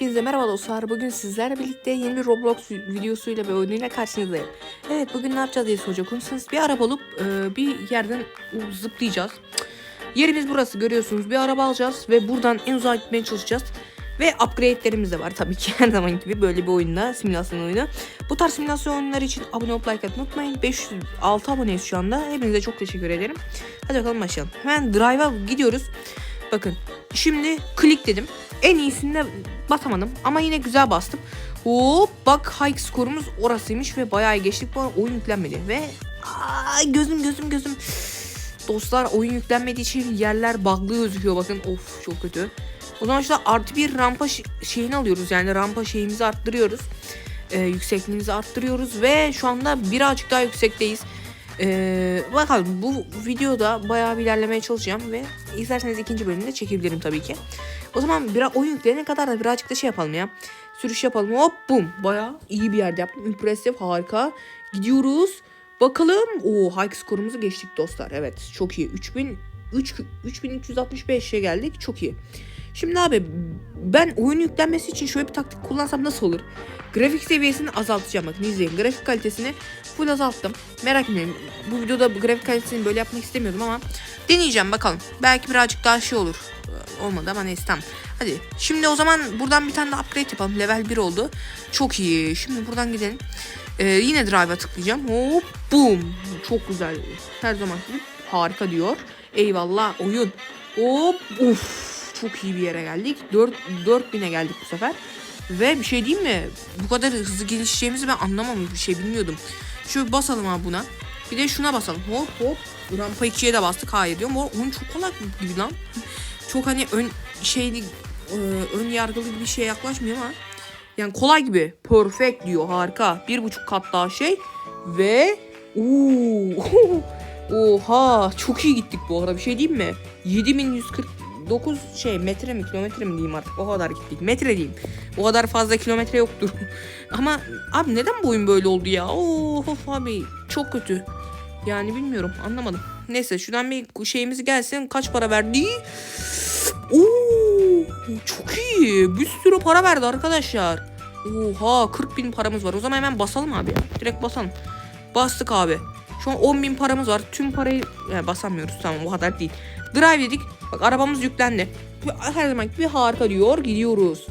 Hepinize merhaba dostlar. Bugün sizlerle birlikte yeni bir Roblox videosuyla ve oyunuyla karşınızdayım. Evet bugün ne yapacağız diye soracak olursanız bir araba alıp e, bir yerden zıplayacağız. Yerimiz burası görüyorsunuz. Bir araba alacağız ve buradan en uzağa gitmeye çalışacağız. Ve upgrade'lerimiz de var tabii ki her zaman gibi böyle bir oyunda simülasyon oyunu. Bu tarz simülasyon oyunları için abone olup like atmayı unutmayın. 506 aboneyiz şu anda. Hepinize çok teşekkür ederim. Hadi bakalım başlayalım. Hemen drive'a gidiyoruz. Bakın şimdi klik dedim. En iyisinde basamadım ama yine güzel bastım. Hop bak high skorumuz orasıymış ve bayağı geçtik. Bu oyun yüklenmedi ve aa, gözüm gözüm gözüm. Dostlar oyun yüklenmediği için yerler bug'lı gözüküyor bakın. Of çok kötü. O zaman işte artı bir rampa şeyini alıyoruz. Yani rampa şeyimizi arttırıyoruz. Ee, yüksekliğimizi arttırıyoruz ve şu anda birazcık daha yüksekteyiz. Ee, bakalım bu videoda bayağı bir ilerlemeye çalışacağım ve isterseniz ikinci bölümde çekebilirim tabii ki. O zaman biraz oyun yüklenene kadar da birazcık da şey yapalım ya. Sürüş yapalım. Hop bum. Bayağı iyi bir yerde yaptım. Impressive harika. Gidiyoruz. Bakalım. Oo high skorumuzu geçtik dostlar. Evet çok iyi. 3000 3 3365'e geldik. Çok iyi. Şimdi abi ben oyun yüklenmesi için şöyle bir taktik kullansam nasıl olur? Grafik seviyesini azaltacağım bakın izleyin. Grafik kalitesini full azalttım. Merak etmeyin. Bu videoda grafik kalitesini böyle yapmak istemiyordum ama deneyeceğim bakalım. Belki birazcık daha şey olur. Ee, Olmadı ama neyse tamam. Hadi şimdi o zaman buradan bir tane de upgrade yapalım. Level 1 oldu. Çok iyi. Şimdi buradan gidelim. Ee, yine drive'a tıklayacağım. Hop boom. Çok güzel. Her zaman harika diyor. Eyvallah oyun. Hop uf. Çok iyi bir yere geldik. 4 4000'e geldik bu sefer. Ve bir şey diyeyim mi? Bu kadar hızlı gelişeceğimizi ben anlamamış bir şey bilmiyordum. Şöyle basalım abi buna. Bir de şuna basalım. Hop hop. Rampa 2'ye de bastık. Hayır diyorum. O oyun çok kolay gibi lan. çok hani ön şeyli e, ön yargılı bir şey yaklaşmıyor ama yani kolay gibi. Perfect diyor. Harika. Bir buçuk kat daha şey ve Oo. Oha çok iyi gittik bu arada bir şey diyeyim mi? 7149 şey metre mi kilometre mi diyeyim artık o kadar gittik. Metre diyeyim. O kadar fazla kilometre yoktur. Ama abi neden bu oyun böyle oldu ya? Of abi çok kötü. Yani bilmiyorum anlamadım. Neyse şuradan bir şeyimiz gelsin. Kaç para verdi? Oo, çok iyi. Bir sürü para verdi arkadaşlar. Oha 40 bin paramız var. O zaman hemen basalım abi. Direkt basalım. Bastık abi. Şu an 10 bin paramız var. Tüm parayı yani basamıyoruz tamam o kadar değil. Drive dedik. Bak arabamız yüklendi. Her zaman gibi harika diyor. Gidiyoruz.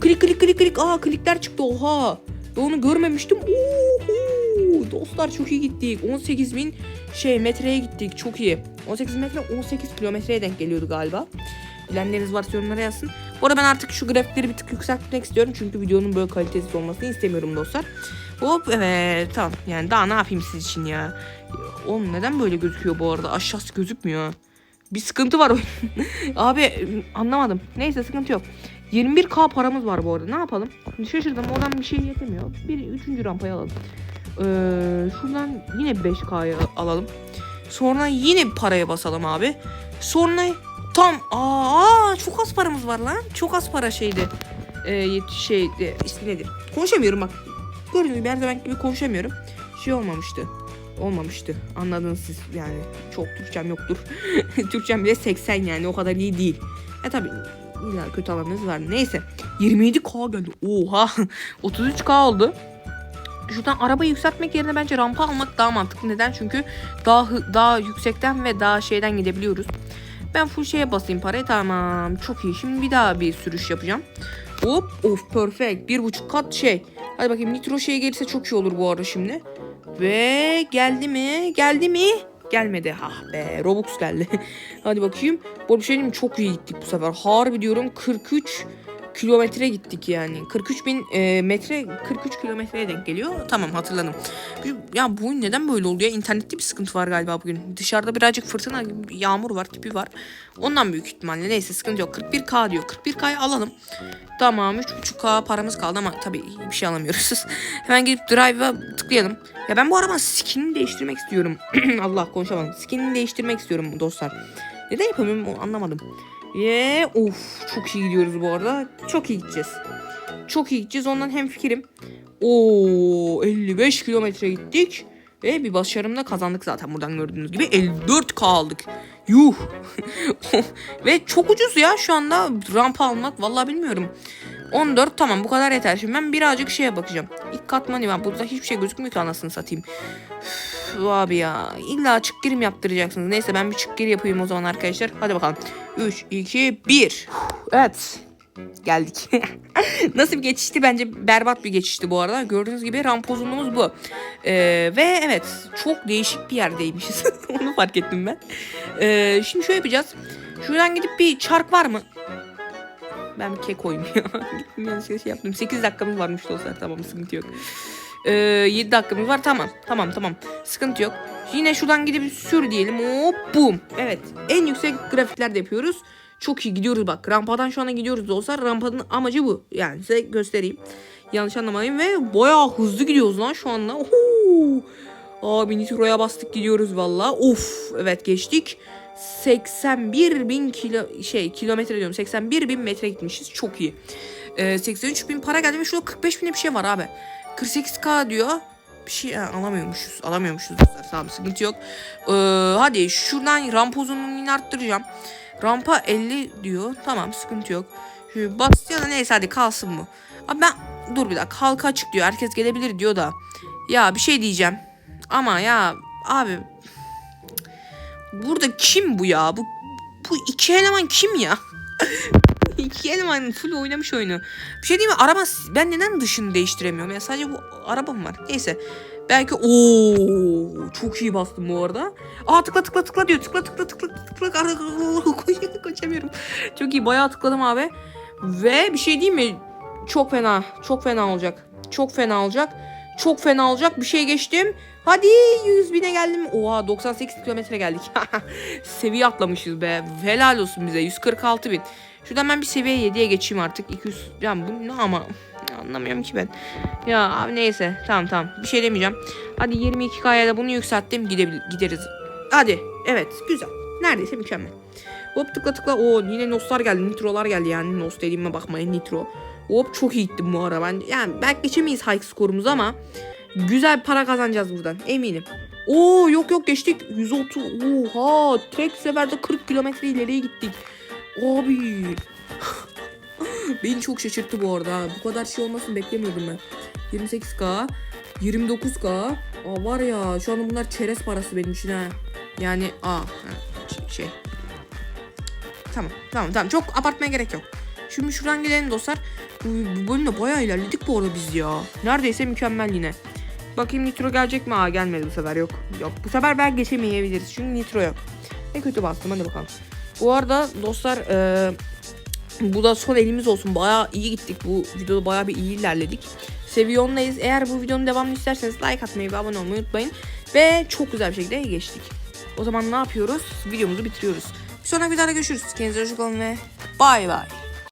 Klik klik klik klik. Aa klikler çıktı oha. Ben onu görmemiştim. Oho. Dostlar çok iyi gittik. 18 bin şey metreye gittik. Çok iyi. 18 metre 18 kilometreye denk geliyordu galiba. Bilenleriniz varsa yorumlara yazsın. Bu arada ben artık şu grafikleri bir tık yükseltmek istiyorum. Çünkü videonun böyle kalitesiz olmasını istemiyorum dostlar. Hop evet tamam. Yani daha ne yapayım siz için ya. Oğlum neden böyle gözüküyor bu arada? Aşağısı gözükmüyor. Bir sıkıntı var. Abi anlamadım. Neyse sıkıntı yok. 21k paramız var bu arada. Ne yapalım? Şaşırdım. Oradan bir şey yetemiyor. Bir üçüncü rampayı alalım. Ee, şuradan yine 5k'yı alalım. Sonra yine paraya basalım abi. Sonra tam aa çok az paramız var lan. Çok az para şeydi. Ee, şeydi ismi nedir? Konuşamıyorum bak. Gördüğünüz gibi her zaman gibi konuşamıyorum. Şey olmamıştı. Olmamıştı. Anladınız siz yani. Çok Türkçem yoktur. Türkçem bile 80 yani o kadar iyi değil. E tabi illa kötü alanınız var. Neyse. 27k geldi. Oha. 33k oldu. Şuradan arabayı yükseltmek yerine bence rampa almak daha mantıklı. Neden? Çünkü daha daha yüksekten ve daha şeyden gidebiliyoruz. Ben full şeye basayım parayı. Tamam. Çok iyi. Şimdi bir daha bir sürüş yapacağım. Hop. Of perfect. Bir buçuk kat şey. Hadi bakayım nitro şey gelirse çok iyi olur bu arada şimdi. Ve geldi mi? Geldi mi? Gelmedi. Ah be Robux geldi. Hadi bakayım. Bu arada bir şey diyeyim? Çok iyi gittik bu sefer. Harbi diyorum 43 kilometre gittik yani. 43 bin e, metre 43 kilometreye denk geliyor. Tamam hatırladım. Ya bu neden böyle oldu ya? İnternette bir sıkıntı var galiba bugün. Dışarıda birazcık fırtına, yağmur var, tipi var. Ondan büyük ihtimalle. Neyse sıkıntı yok. 41k diyor. 41k'yı alalım. Tamam 3.5k paramız kaldı ama tabii bir şey alamıyoruz. Hemen gidip drive'a tıklayalım. Ya ben bu arabanın skinini değiştirmek istiyorum. Allah konuşamadım. Skinini değiştirmek istiyorum dostlar. Neden yapamıyorum anlamadım. Ye of çok iyi gidiyoruz bu arada. Çok iyi gideceğiz. Çok iyi gideceğiz. Ondan hem fikrim. Oo 55 kilometre gittik. Ve bir başarımla kazandık zaten buradan gördüğünüz gibi. 54k aldık. Yuh. Ve çok ucuz ya şu anda rampa almak. Vallahi bilmiyorum. 14 tamam bu kadar yeter. Şimdi ben birazcık şeye bakacağım. İlk katmanı var. Burada hiçbir şey gözükmüyor ki anasını satayım. Üf, abi ya. İlla çık girim yaptıracaksınız. Neyse ben bir çık gir yapayım o zaman arkadaşlar. Hadi bakalım. 3, 2, 1. Evet. Geldik. Nasıl bir geçişti? Bence berbat bir geçişti bu arada. Gördüğünüz gibi ramp uzunluğumuz bu. Ee, ve evet çok değişik bir yerdeymişiz. Onu fark ettim ben. Ee, şimdi şöyle yapacağız. Şuradan gidip bir çark var mı? Ben bir kek koyayım ya. Gittim yanlışlıkla şey yaptım. 8 dakikamız varmış dostlar. Tamam sıkıntı yok. Ee, 7 dakikamız var. Tamam. Tamam tamam. Sıkıntı yok. Yine şuradan gidip sür diyelim. Hop bum. Evet. En yüksek grafikler de yapıyoruz. Çok iyi gidiyoruz bak. Rampadan şu anda gidiyoruz dostlar. Rampanın amacı bu. Yani size göstereyim. Yanlış anlamayın ve bayağı hızlı gidiyoruz lan şu anda. Oho. Abi nitroya bastık gidiyoruz valla. Of evet geçtik. 81 bin kilo şey kilometre diyorum 81 bin metre gitmişiz çok iyi. Ee, 83 bin para geldi ve şurada 45 binde bir şey var abi. 48k diyor. Bir şey ha, alamıyormuşuz. Alamıyormuşuz. Tamam sıkıntı yok. Ee, hadi şuradan rampa uzunluğunu arttıracağım. Rampa 50 diyor. Tamam sıkıntı yok. Şu bas ya da neyse hadi kalsın bu. Abi ben dur bir dakika halka açık diyor. Herkes gelebilir diyor da. Ya bir şey diyeceğim. Ama ya abi Burada kim bu ya? Bu bu iki eleman kim ya? iki eleman full oynamış oyunu. Bir şey diyeyim mi? Araba ben neden dışını değiştiremiyorum ya? Sadece bu arabam var. Neyse. Belki o çok iyi bastım bu arada. Aa tıkla tıkla tıkla diyor. Tıkla tıkla tıkla tıkla. Koş- Koşamıyorum. Çok iyi. Bayağı tıkladım abi. Ve bir şey diyeyim mi? Çok fena. Çok fena olacak. Çok fena olacak. Çok fena olacak. Bir şey geçtim. Hadi 100 bine geldim. Oha 98 kilometre geldik. Seviye atlamışız be. Helal olsun bize. 146 bin. Şuradan ben bir seviye 7'ye geçeyim artık. 200. Yani bu ne ama. Anlamıyorum ki ben. Ya abi neyse. Tamam tamam. Bir şey demeyeceğim. Hadi 22K'ya da bunu yükselttim. Gidebil gideriz. Hadi. Evet. Güzel. Neredeyse mükemmel. Hop tıkla tıkla. Oo yine noslar geldi. Nitrolar geldi yani. Nos dediğime bakmayın. Nitro. Hop çok iyi gittim bu ara. Ben, yani belki geçemeyiz high skorumuzu ama güzel para kazanacağız buradan eminim. Oo yok yok geçtik 130 oha tek seferde 40 kilometre ileriye gittik. Abi beni çok şaşırttı bu arada. Bu kadar şey olmasını beklemiyordum ben. 28k 29k Aa, var ya şu anda bunlar çerez parası benim için ha. Yani aa ha, ş- şey. Tamam tamam tamam çok abartmaya gerek yok. Şimdi şuradan gidelim dostlar. Bu, bu bölümde bayağı ilerledik bu arada biz ya. Neredeyse mükemmel yine. Bakayım nitro gelecek mi? Aa gelmedi bu sefer yok. Yok bu sefer belki geçemeyebiliriz. Çünkü nitro yok. Ne kötü bastım hadi bakalım. Bu arada dostlar eee, bu da son elimiz olsun. Bayağı iyi gittik. Bu videoda bayağı bir iyi ilerledik. Seviye 10'dayız. Eğer bu videonun devamını isterseniz like atmayı ve abone olmayı unutmayın. Ve çok güzel bir şekilde geçtik. O zaman ne yapıyoruz? Videomuzu bitiriyoruz. Bir sonraki videoda görüşürüz. Kendinize hoşçakalın ve bay bay.